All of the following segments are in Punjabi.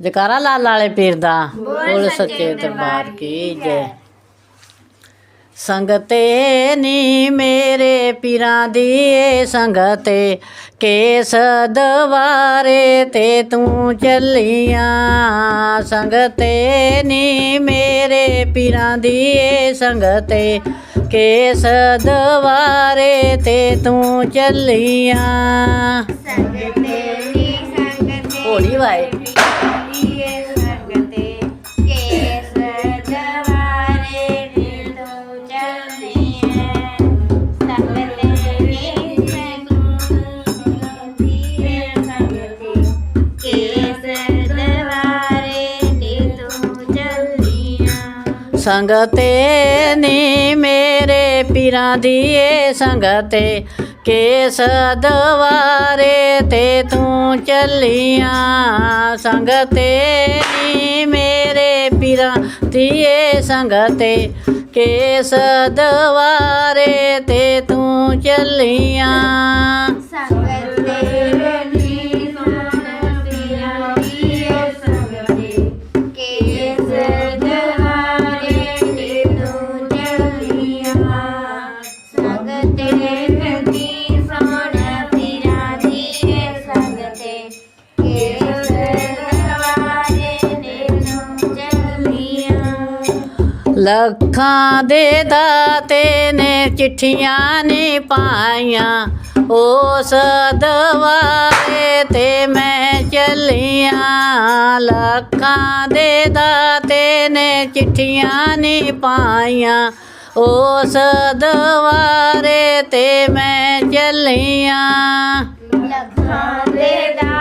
ਜਕਾਰਾ ਲਾਲ ਵਾਲੇ ਪੀਰ ਦਾ। ਬੋਲ ਸੱਚੇ ਦਰਬਾਰ ਕੀ ਜੈ। ਸੰਗਤੇ ਨੀ ਮੇਰੇ ਪੀਰਾਂ ਦੀ ਏ ਸੰਗਤੇ ਕੇਸ ਦਵਾਰੇ ਤੇ ਤੂੰ ਚੱਲੀਆਂ। ਸੰਗਤੇ ਨੀ ਮੇਰੇ ਪੀਰਾਂ ਦੀ ਏ ਸੰਗਤੇ ਕੇਸ ਦਵਾਰੇ ਤੇ ਤੂੰ ਚੱਲੀਆਂ। ਸੰਗਤੇ ਨੀ ਸੰਗਤੇ ਹੌਲੀ ਵਾਏ। ਸੰਗਤੇ ਨੀ ਮੇਰੇ ਪੀਰਾਂ ਦੀ ਏ ਸੰਗਤੇ ਕੇਸ ਦਵਾਰੇ ਤੇ ਤੂੰ ਚੱਲੀਆਂ ਸੰਗਤੇ ਨੀ ਮੇਰੇ ਪੀਰਾਂ ਦੀ ਏ ਸੰਗਤੇ ਕੇਸ ਦਵਾਰੇ ਤੇ ਤੂੰ ਚੱਲੀਆਂ ਲੱਖਾਂ ਦੇ ਦਾਤੇ ਨੇ ਚਿੱਠੀਆਂ ਨੇ ਪਾਈਆਂ। ਉਸ ਦਵਾਰੇ ਤੇ ਮੈਂ ਚੱਲੀਆਂ। ਲੱਖਾਂ ਦੇ ਦਾਤੇ ਨੇ ਚਿੱਠੀਆਂ ਨੇ ਪਾਈਆਂ। ਉਸ ਦਵਾਰੇ ਤੇ ਮੈਂ ਚੱਲੀਆਂ। ਲੱਖਾਂ ਦੇ ਦਾਤੇ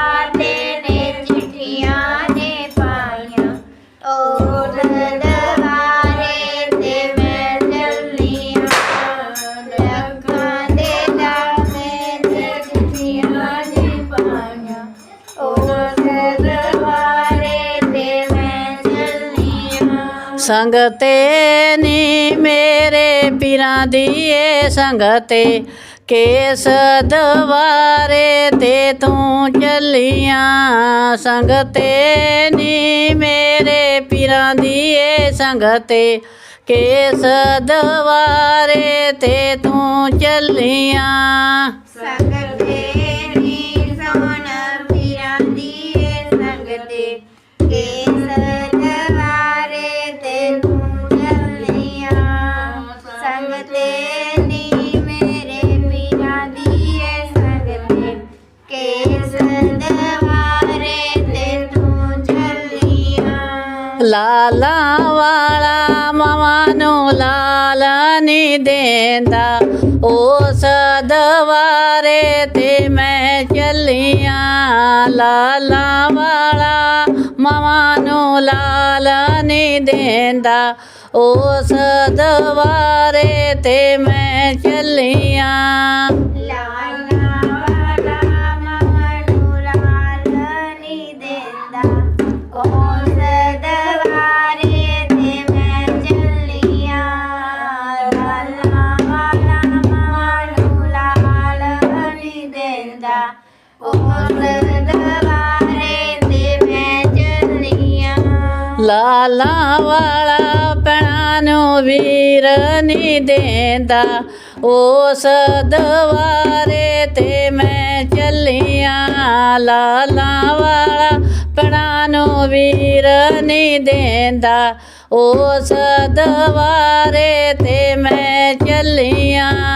ਸੰਗਤੇ ਨੀ ਮੇਰੇ ਪੀਰਾਂ ਦੀ ਏ ਸੰਗਤੇ। ਕੇਸ ਦਵਾਰੇ ਤੇ ਤੂੰ ਚੱਲੀਆਂ। ਸੰਗਤੇ ਨੀ ਮੇਰੇ ਪੀਰਾਂ ਦੀ ਏ ਸੰਗਤੇ। ਕੇਸ ਦਵਾਰੇ ਤੇ ਤੂੰ ਚੱਲੀਆਂ। ਸੰਗਤੇ ਲਾਲਾ ਵਾਲਾ ਮਾਵਾਂ ਨੂੰ ਲਾਲ ਨਹੀਂ ਦੇਂਦਾ ਉਸ ਦਵਾਰੇ ਤੇ ਮੈਂ ਚੱਲੀਆਂ ਲਾਲਾ ਵਾਲਾ ਮਾਵਾਂ ਨੂੰ ਲਾਲ ਨਹੀਂ ਦੇਂਦਾ ਉਸ ਦਵਾਰੇ ਤੇ ਮੈਂ ਚੱਲੀਆਂ। ਲਾਲਾ ਵਾਲਾ ਪੈਣਾ ਨੂੰ ਵੀਰ ਨਹੀਂ ਦੇਂਦਾ। ਉਸ ਦਵਾਰੇ ਤੇ ਮੈਂ ਚੱਲੀਆਂ। ਲਾਲਾ ਵਾਲਾ ਪੈਣਾ ਨੂੰ ਵੀਰ ਨਹੀਂ ਦੇਂਦਾ। ਉਸ ਦਵਾਰੇ ਤੇ ਮੈਂ ਚੱਲੀਆਂ।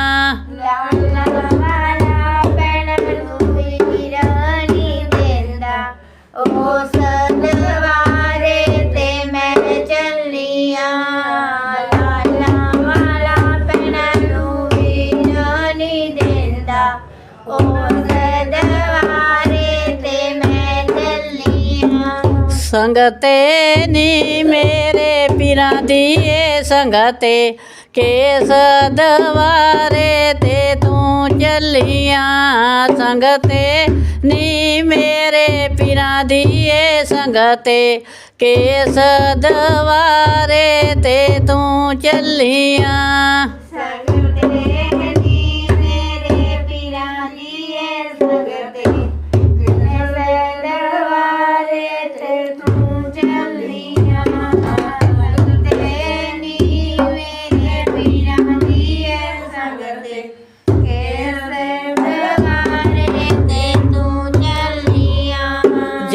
ਸੰਗਤੇ ਨੀ ਮੇਰੇ ਪੀਰਾਂ ਦੀ ਏ ਸੰਗਤੇ। ਕੇਸ ਦਵਾਰੇ ਤੇ ਤੂੰ ਚੱਲੀਆਂ ਸੰਗਤੇ ਨੀ ਮੇਰੇ ਪੀਰਾਂ ਦੀ ਏ ਸੰਗਤੇ। ਕੇਸ ਦਵਾਰੇ ਤੇ ਤੂੰ ਚੱਲੀਆਂ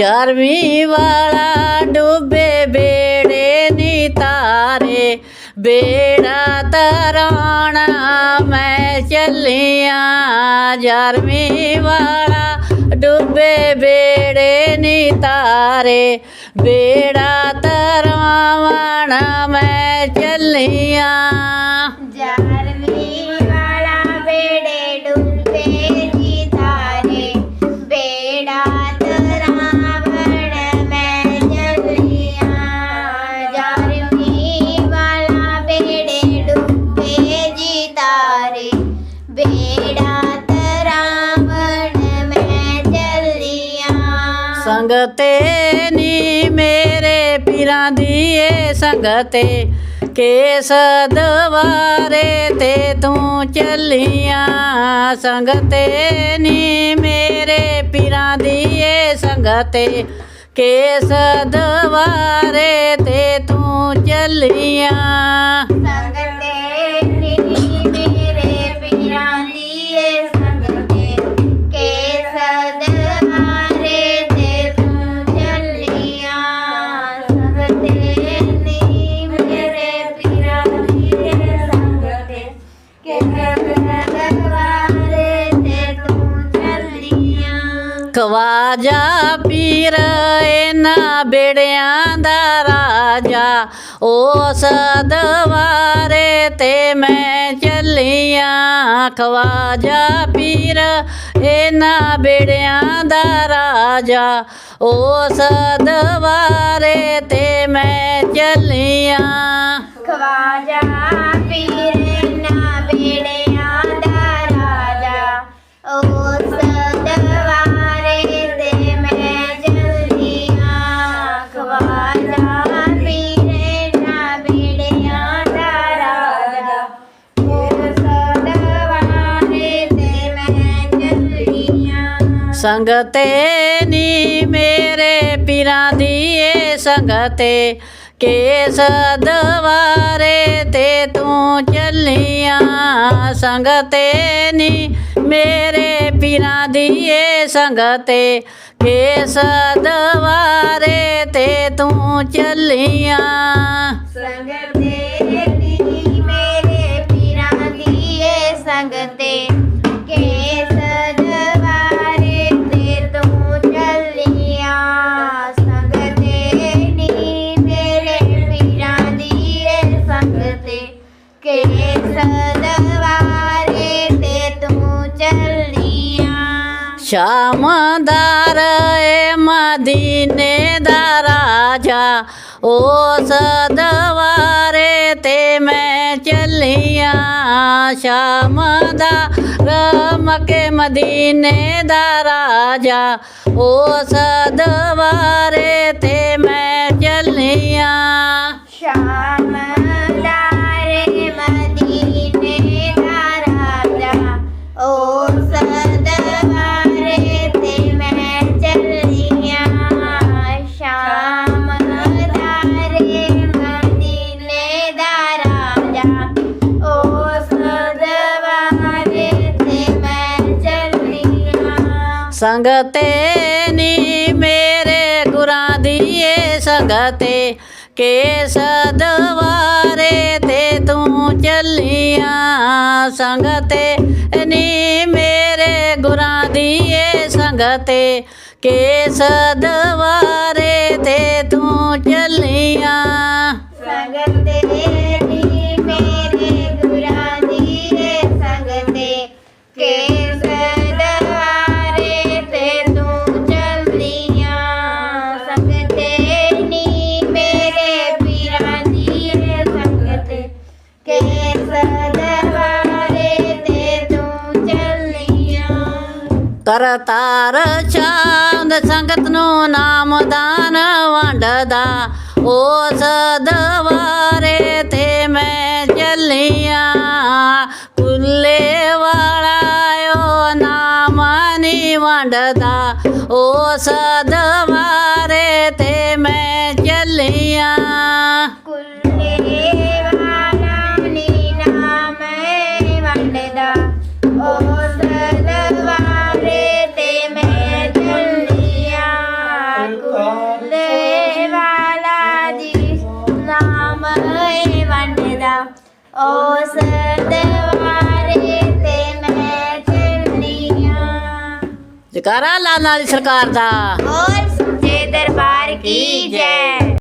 ਗਿਆਰਵੀਂ ਵਾਲਾ ਡੁੱਬੇ ਬੇੜੇ ਨੀ ਤਾਰੇ, ਬੇੜਾ ਤਰਾਣਾ ਮੈਂ ਚੱਲੀਆਂ। ਗਿਆਰਵੀਂ ਵਾਲਾ ਡੁੱਬੇ ਬੇੜੇ ਨੀ ਤਾਰੇ, ਬੇੜਾ ਤਰਾਵਣਾ ਮੈਂ ਚੱਲੀਆਂ। ਸੰਗਤੇ ਨੀ ਮੇਰੇ ਪੀਰਾਂ ਦੀ ਏ ਸੰਗਤੇ ਕੇਸ ਦਵਾਰੇ ਤੇ ਤੂੰ ਚੱਲੀਆਂ ਸੰਗਤੇ ਨੀ ਮੇਰੇ ਪੀਰਾਂ ਦੀ ਏ ਸੰਗਤੇ ਕੇਸ ਦਵਾਰੇ ਤੇ ਤੂੰ ਚੱਲੀਆਂ ਖਵਾਜਾ ਪੀਰ, ਇਹਨਾਂ ਬੇੜਿਆਂ ਦਾ ਰਾਜਾ। ਉਸ ਦਵਾਰੇ ਤੇ ਮੈਂ ਚੱਲੀਆਂ ਖਵਾਜਾ ਪੀਰ, ਇਹਨਾਂ ਬੇੜਿਆਂ ਦਾ ਰਾਜਾ। ਉਸ ਦਵਾਰੇ ਤੇ ਮੈਂ ਚੱਲੀਆਂ। ਖਵਾਜਾ ਸੰਗਤੇ ਨੀ ਮੇਰੇ ਪੀਰਾਂ ਦੀ ਏ ਸੰਗਤੇ। ਕੇਸ ਦਵਾਰੇ ਤੇ ਤੂੰ ਚੱਲੀਆਂ। ਸੰਗਤੇ ਨੀ ਮੇਰੇ ਪੀਰਾਂ ਦੀ ਏ ਸੰਗਤੇ। ਕੇਸ ਦਵਾਰੇ ਤੇ ਤੂੰ ਚੱਲੀਆਂ। ਸੰਗਤੇ ਸ਼ਾਮਦਾਰ ਏ ਮਦੀਨੇ ਦਾ ਰਾਜਾ, ਉਸ ਦਵਾਰੇ ਤੇ ਮੈਂ ਚੱਲੀਆਂ। ਸ਼ਾਮਦਾਰ ਮਕੇ ਮਦੀਨੇ ਦਾ ਰਾਜਾ, ਉਸ ਦਵਾਰੇ ਤੇ ਮੈਂ ਚੱਲੀਆਂ। ਸੰਗਤੇ ਨੀ ਮੇਰੇ ਗੁਰਾਂ ਦੀ ਏ ਸੰਗਤੇ, ਕੇਸ ਦਵਾਰੇ ਤੇ ਤੂੰ ਚੱਲੀਆਂ। ਸੰਗਤੇ ਨੀ ਮੇਰੇ ਗੁਰਾਂ ਦੀ ਏ ਸੰਗਤੇ, ਕੇਸ ਦਵਾਰੇ ਕਰਤਾਰ ਚਾਂਦ ਸੰਗਤ ਨੂੰ ਨਾਮਦਾਨ ਵੰਡਦਾ। ਉਸ ਦਵਾਰੇ ਤੇ ਮੈਂ ਚੱਲੀਆਂ। ਕੁੱਲੇ ਵਾਲਾ ਓ ਨਾਮ ਨਹੀਂ ਵੰਡਦਾ। ਉਸ ਦਵਾਰੇ ਉਸ ਦਰਬਾਰੇ ਤੇ ਮੈਂ ਚੱਲੀ ਆਂ ਜਕਾਰਾ ਵਾਲੀ ਸਰਕਾਰ ਦਾ। ਔਰ ਸੱਚੇ ਦਰਬਾਰ ਕੀ ਜੈ?